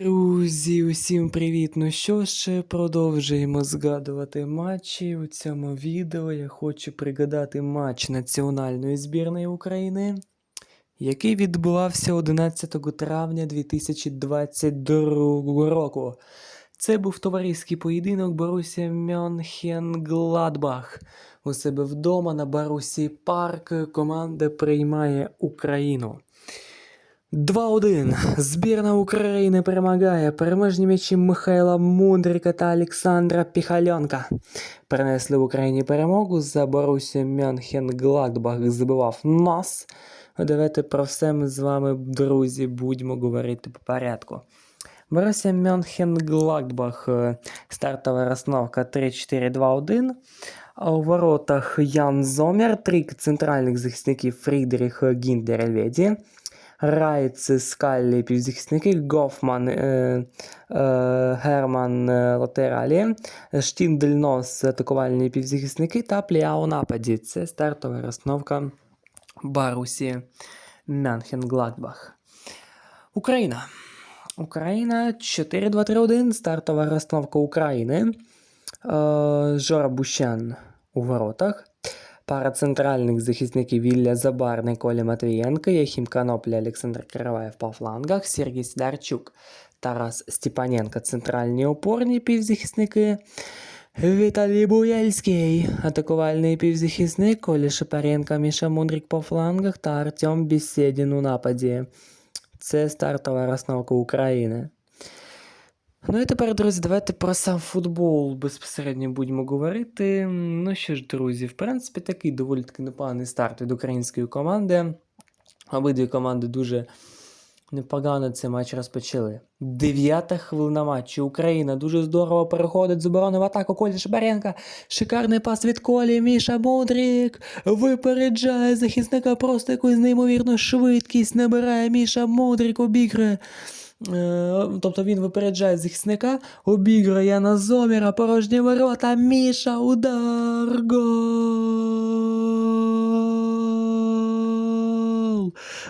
Друзі, усім привіт! Ну що ж, продовжуємо згадувати матчі. У цьому відео я хочу пригадати матч національної збірної України, який відбувався 11 травня 2022 року. Це був товариський поєдинок Борусія Мюнхен-Гладбах. У себе вдома на Барусі Парк команда приймає Україну. 2-1. Збірна України перемагає. Переможні м'ячі Михайла Мудрика та Олександра Піхальонка. Принесли в Україні перемогу. За Борусі Мюнхен-Гладбах забивав нас. Давайте про все ми з вами, друзі, будемо говорити по порядку. Борусsia Мюнхен-Гладбах. е, Стартова розстановка 3-4-2-1. А у воротах Ян Зомер, три центральних захисників Фрідріх Гіндер Ельведі. Райц, Скаллі, півзахисники, Гофман, е, е, Герман е, латералі, Штіндельнос, атакувальні півзахисники та Пліа у нападі. Це стартова розстановка Барусі Мюнхен-Гладбах. Україна. Україна 4-2-3-1, стартова розстановка України. Е, Жора Бущан у воротах. Пара центральних захисників Ілля Забарний, Коля Матвієнко, Яхім Канопля, Олександр Караваєв по флангах, Сергій Сидорчук, Тарас Степаненко, центральні опорні півзахисники. Віталій Буяльський, атакувальний півзахисник, Коля Шапаренко, Міша Мудрик по флангах та Артем Беседін у нападі. Це стартова розстановка України. Ну і тепер, друзі, давайте про сам футбол безпосередньо будемо говорити. Ну що ж, друзі, в принципі, такий доволі таки непоганий старт від української команди. Обидві команди дуже непогано цей матч розпочали. Дев'ята хвилина матчу. Україна дуже здорово переходить з оборони в атаку Колі Шабаренка. Шикарний пас від Колі. Міша Мудрик випереджає захисника просто якусь неймовірну швидкість набирає Міша Мудрик обігрує. Е, Тобто він випереджає захисника, обігрує Яна Зоміра, порожні ворота, Міша, удар, гол!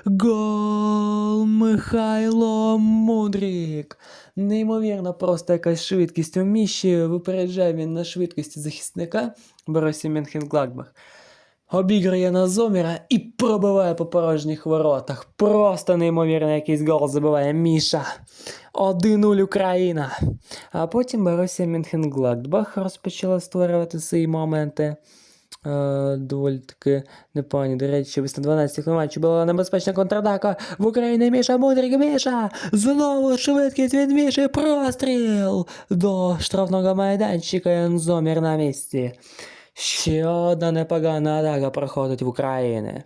Гол Михайло Мудрик. Неймовірно, просто якась швидкість у Міші, випереджає він на швидкості захисника Борусі Мюнхен-Гладбах. Обіграє на Зоміра і пробиває по порожніх воротах. Просто неймовірно якийсь гол забиває Міша. 1-0 Україна. А потім Борусія Мюнхен-Гладбах розпочала створювати свої моменти. Е, доволі таки непогані. До речі, ось на 12 матчі була небезпечна контратака. В Україні Міша Мудрик Міша. Знову швидкість від Міші. Простріл до штрафного майданчика. Янзомір на місці. Ще одна непогана атака проходить в Україні.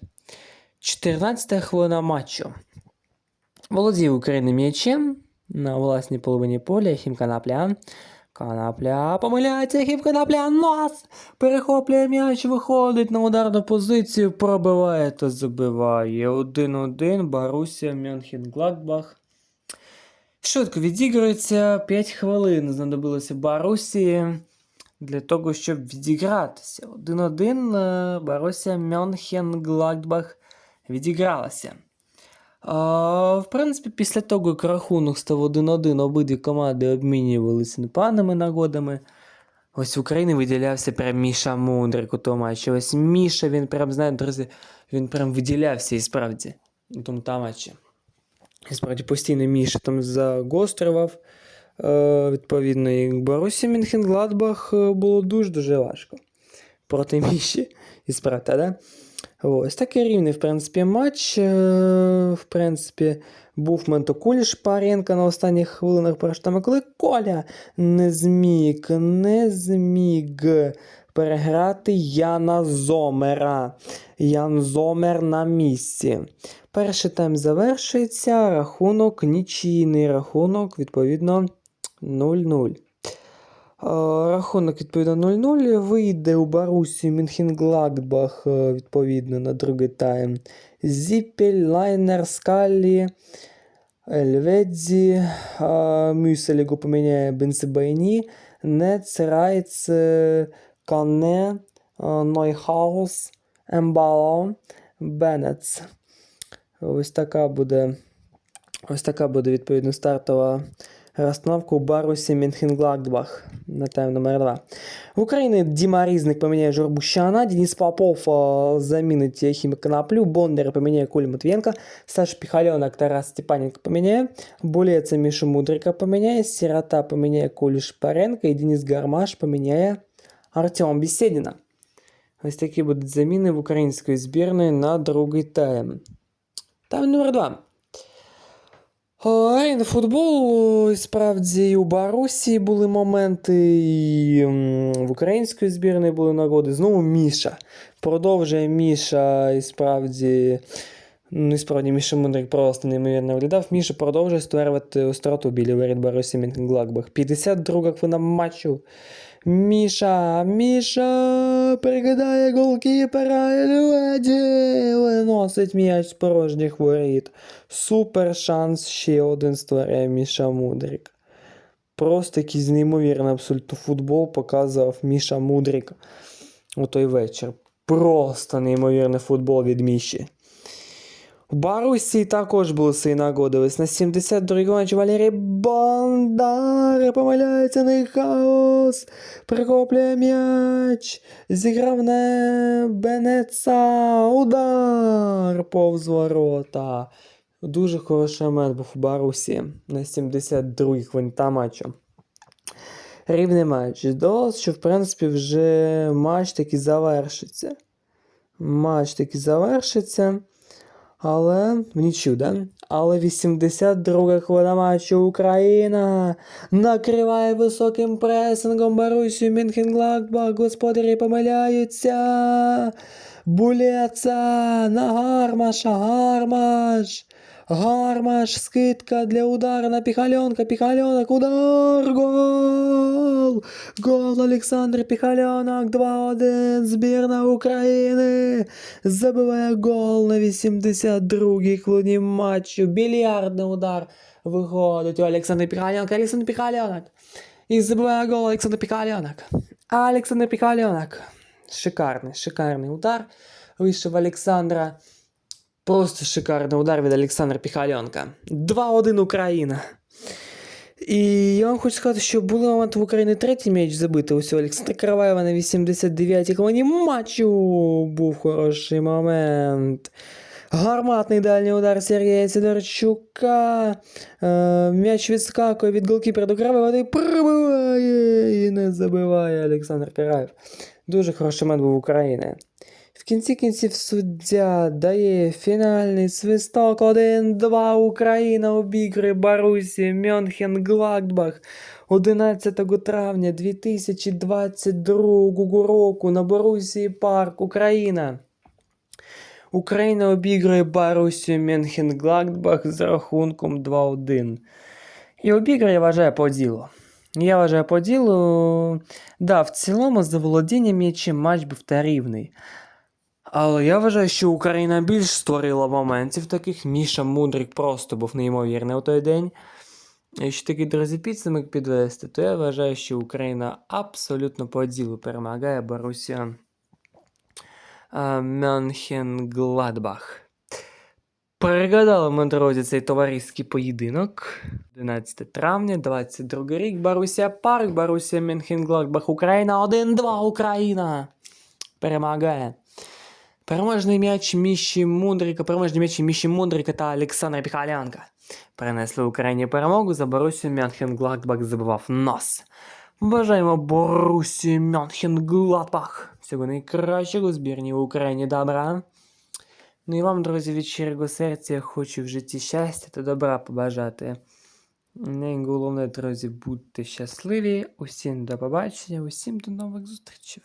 14 хвилина матчу. Володів України м'ячем на власній половині поля Хім Канапля. Канапля помиляється Хім Канапля. Нос! Перехоплює м'яч, виходить на ударну позицію, пробиває та забиває. 1-1 Барусія Мюнхен-Гладбах. Швидко відігрується 5 хвилин. Знадобилося Барусі для того, щоб відігратися. 1-1 е, Боруся Мюнхен-Гладбах відігралася. А, в принципі, після того, як рахунок став 1-1, обидві команди обмінювалися непоганими нагодами. Ось в Україні виділявся прям Міша Мудрик у тому матчі. Ось Міша, він прям, знаєте, друзі, він прям виділявся і справді у тому та матчі. І справді постійно Міша там загострював. Е, відповідно, і Борусі Мюнхен-Гладбах е, було дуже-дуже важко проти Міші і Спарта, да? Ось такий рівний, в принципі, матч. Е, В принципі, був у Шпаренка на останніх хвилинах перештами, коли Коля не зміг, не зміг переграти Яна Зомера. Ян Зомер на місці. Перший тайм завершується, рахунок нічийний рахунок, відповідно, 0-0. Е, Рахунок, відповідно, 0-0. Вийде у Барусі Мюнхен-Гладбах, е, відповідно, на другий тайм. Зіпель, Лайнер, е, Мюсель його поміняє Бенсебайні, Нец, Райц, е, Кане, е, Нойхаус, Ембало, Беннетс. Ось така буде Ось така буде відповідно стартова розстановка у Барусі Мюнхен-Гладбах на тайм номер 2. В Україні Діма Різник поміняє Жорбущана, Денис Попов е, замінить Єхіма Коноплю, Бондар поміняє Колю Матвієнка, Саш Піхальонок Тарас Степаненко поміняє, Булеца Мішу Мудрика поміняє, Сирота поміняє Колю Шпаренко і Денис Гармаш поміняє Артема Беседіна. Ось такі будуть заміни в української збірної на другий тайм. Тайм номер 2. Арена футбол, і справді і у Барусі були моменти, і в української збірної були нагоди. Знову Міша. Продовжує Міша, і справді. Ну, і справді, Міша Мудрик просто неймовірно виглядав. Міша продовжує створювати остроту біля воріт Барусі Мюнхен-Гладбах. 52 хвилина матчу. Міша, Міша пригадає голкіпера і леді виносить м'яч з порожніх воріт. Супер шанс ще один створює Міша Мудрик. Просто якийсь неймовірний абсолютно футбол показував Міша Мудрик у той вечір. Просто неймовірний футбол від Міші. У Барусі також були свої нагоди. Ось на 72-й матч Валерій Бондар помиляється на хаос. Прихоплює м'яч. Зіграв на Бенеца. Удар повз ворота. Дуже хороший момент був у Барусі на 72-й хвилинта матчу. Рівний матч. Здалося, що в принципі вже матч таки завершиться. Матч таки завершиться. Але в нічю, да? Але 82 хвилина матчу Україна накриває високим пресингом Барусю Мінхенгладбах, Господарі помиляються. Булеца на Гармаша, Гармаш. Гармаш, скидка для удара на Піхальонка, Піхальонок, удар, гол! Гол Олександр Піхальонок, 2-1, збірна України. Забиває гол на 82-й хвилині матчу. Більярдний удар виходить у Олександра Піхальонка, Олександр Піхальонок. І забиває гол Олександр Піхальонок. Олександр Піхальонок. Шикарний, шикарний удар. Вийшов Олександра. Просто шикарний удар від Олександра Піхальонка. 2-1 Україна. І я вам хочу сказати, що були моменти в Україні третій м'яч забити. Ось у Олександра Караваєва на 89-й хвилині матчу був хороший момент. Гарматний дальній удар Сергія Сидорчука. Е, м'яч відскакує від голкіпера до Караваєва і пробиває і не забиває Олександр Караєв. Дуже хороший момент був в Україні. Кінці кінців суддя дає фінальний свисток 1-2 Україна обігрує Барусі Мюнхен Гладбах 11 травня 2022 року на Борусії Парк Україна. Україна обігрує Барусію Мюнхен Гладбах з рахунком 2-1. І обіграє, я вважаю, по ділу. Я вважаю по ділу. Да, в цілому за володінням м'ячем матч був та рівний. Але я вважаю, що Україна більш створила моментів таких. Міша Мудрик просто був неймовірний у той день. Якщо такий, друзі, підсумок підвести, то я вважаю, що Україна абсолютно по ділу перемагає Борусія Мюнхен-Гладбах. Пригадали ми, друзі, цей товариський поєдинок. 11 травня, 22 рік, Барусія Парк, Барусія Мюнхен-Гладбах, Україна 1-2 Україна перемагає. Переможний м'яч Міші Мудрика, переможний м'яч Міші Мудрика та Олександра Піхалянка. Принесли Україні перемогу, за Борусію Мюнхен-Гладбах забивав нос. Бажаємо Борусі Мюнхен-Гладбах. Всього найкращого збірні в Україні добра. Ну і вам, друзі, від щирого серця я хочу в житті щастя та добра побажати. Найголовне, друзі, будьте щасливі. Усім до побачення, усім до нових зустрічей.